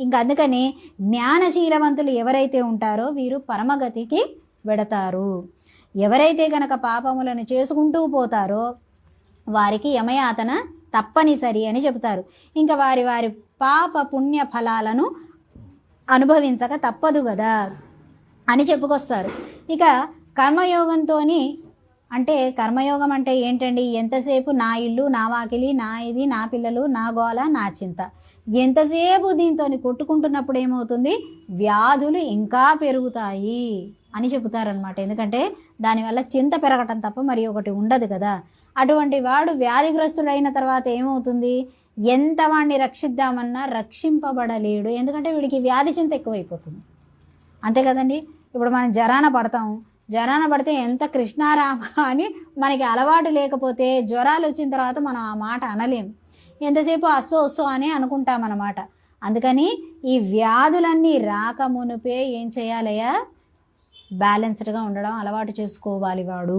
ఇంకా అందుకని జ్ఞానశీలవంతులు ఎవరైతే ఉంటారో వీరు పరమగతికి వెడతారు. ఎవరైతే గనక పాపములను చేసుకుంటూ పోతారో వారికి యమయాతన తప్పనిసరి అని చెబుతారు. ఇంకా వారి వారి పాప పుణ్య ఫలాలను అనుభవించక తప్పదు కదా అని చెప్పుకొస్తారు. ఇక కర్మయోగంతో అంటే కర్మయోగం అంటే ఏంటండి? ఎంతసేపు నా ఇల్లు నా వాకిలి నా ఇది నా పిల్లలు నా గోల నా చింత. ఎంతసేపు దీంతో కొట్టుకుంటున్నప్పుడు ఏమవుతుంది? వ్యాధులు ఇంకా పెరుగుతాయి అని చెబుతారనమాట ఎందుకంటే దానివల్ల చింత పెరగటం తప్ప మరి ఒకటి ఉండదు కదా. అటువంటి వాడు వ్యాధిగ్రస్తుడైన తర్వాత ఏమవుతుంది? ఎంత వాడిని రక్షిద్దామన్నా రక్షింపబడలేడు. ఎందుకంటే వీడికి వ్యాధి చింత ఎక్కువైపోతుంది. అంతే కదండి? ఇప్పుడు మనం జరాన పడతాం. జ్వరాన పడితే ఎంత కృష్ణారామ అని మనకి అలవాటు లేకపోతే జ్వరాలు వచ్చిన తర్వాత మనం ఆ మాట అనలేం. ఎంతసేపు అస్సో అస్సో అని అనుకుంటాం అన్నమాట అందుకని ఈ వ్యాధులన్నీ రాక మునిపే ఏం చేయాలయ్యా? బ్యాలెన్స్డ్గా ఉండడం అలవాటు చేసుకోవాలి వాడు.